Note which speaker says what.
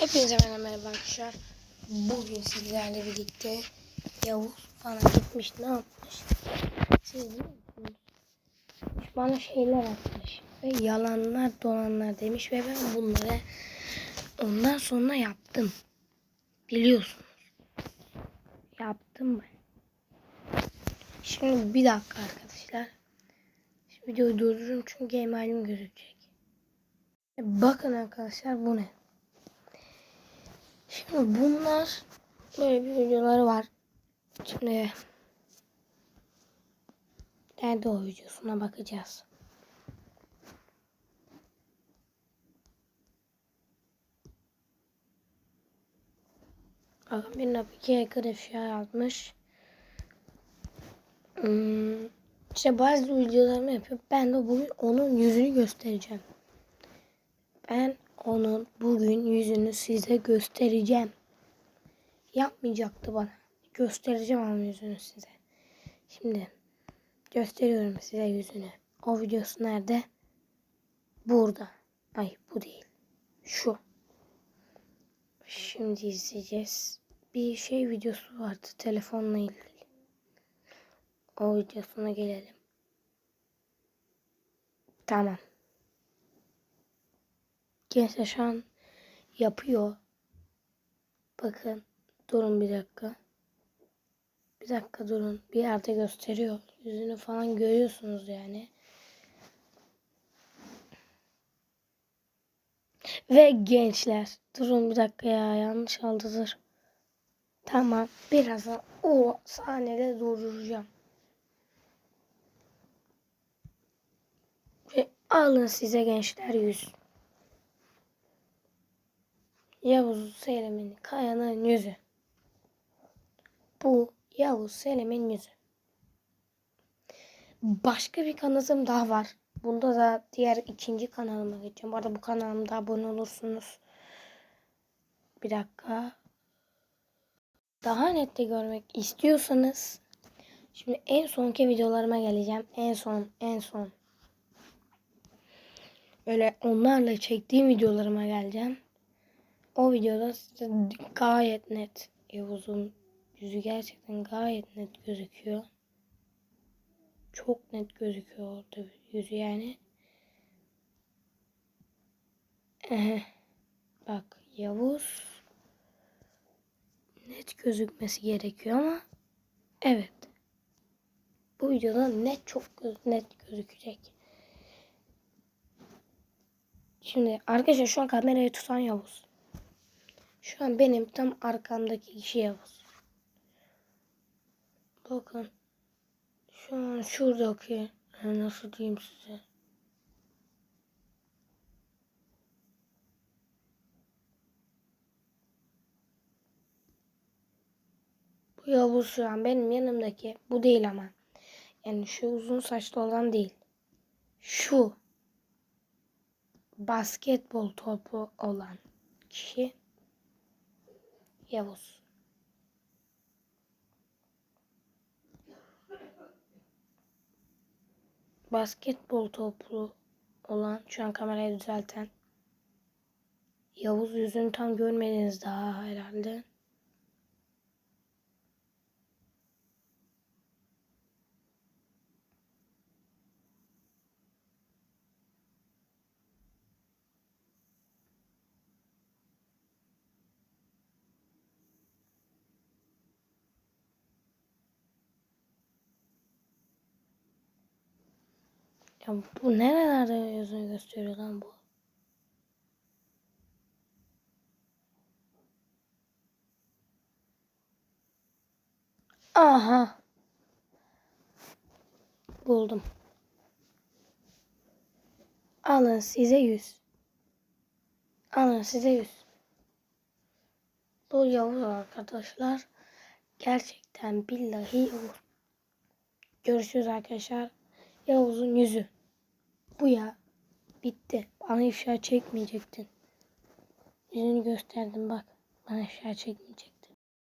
Speaker 1: Hepinize merhaba merhaba arkadaşlar. Bugün sizlerle birlikte Yavuz bana gitmiş ne yapmış? Siz musunuz? Bana şeyler atmış ve yalanlar dolanlar demiş ve ben bunları ondan sonra yaptım. Biliyorsunuz. Yaptım ben. Şimdi bir dakika arkadaşlar. Şimdi videoyu durdururum çünkü emalim gözükecek. Bakın arkadaşlar bu ne? Şimdi bunlar böyle bir videoları var. Şimdi nerede o videosuna bakacağız. Bakın bir Nabike yakın ifşa yazmış. Hmm, işte bazı videolarımı yapıyor. Ben de bugün onun yüzünü göstereceğim. Ben onun bugün yüzünü size göstereceğim. Yapmayacaktı bana. Göstereceğim onun yüzünü size. Şimdi gösteriyorum size yüzünü. O videosu nerede? Burada. Ay bu değil. Şu. Şimdi izleyeceğiz. Bir şey videosu vardı telefonla ilgili. O videosuna gelelim. Tamam. Gençler şu an yapıyor. Bakın. Durun bir dakika. Bir dakika durun. Bir yerde gösteriyor. Yüzünü falan görüyorsunuz yani. Ve gençler. Durun bir dakika ya. Yanlış aldıdır. Tamam. Birazdan o sahnede durduracağım. Ve alın size gençler yüz. Yavuz Selim'in Kaya'nın yüzü. Bu Yavuz Selim'in yüzü. Başka bir kanalım daha var. Bunda da diğer ikinci kanalıma geçeceğim. Bu arada bu kanalımda abone olursunuz. Bir dakika. Daha net de görmek istiyorsanız şimdi en sonki videolarıma geleceğim. En son, en son. Böyle onlarla çektiğim videolarıma geleceğim. O videoda size gayet net Yavuz'un yüzü gerçekten gayet net gözüküyor. Çok net gözüküyor orada yüzü yani. Ee, bak Yavuz net gözükmesi gerekiyor ama evet. Bu videoda net çok net gözükecek. Şimdi arkadaşlar şu an kamerayı tutan Yavuz. Şu an benim tam arkamdaki kişi Yavuz. Bakın. Şu an şuradaki nasıl diyeyim size. Bu Yavuz şu an benim yanımdaki. Bu değil ama. Yani şu uzun saçlı olan değil. Şu basketbol topu olan kişi Yavuz. Basketbol topu olan şu an kamerayı düzelten Yavuz yüzünü tam görmediniz daha herhalde. Ya bu nerelerde yüzünü gösteriyor lan bu? Aha. Buldum. Alın size yüz. Alın size yüz. Bu Yavuz arkadaşlar. Gerçekten billahi Yavuz. Görüşürüz arkadaşlar. Yavuz'un yüzü. Bu ya. Bitti. Bana ifşa çekmeyecektin. Yüzünü gösterdim bak. Bana ifşa çekmeyecek.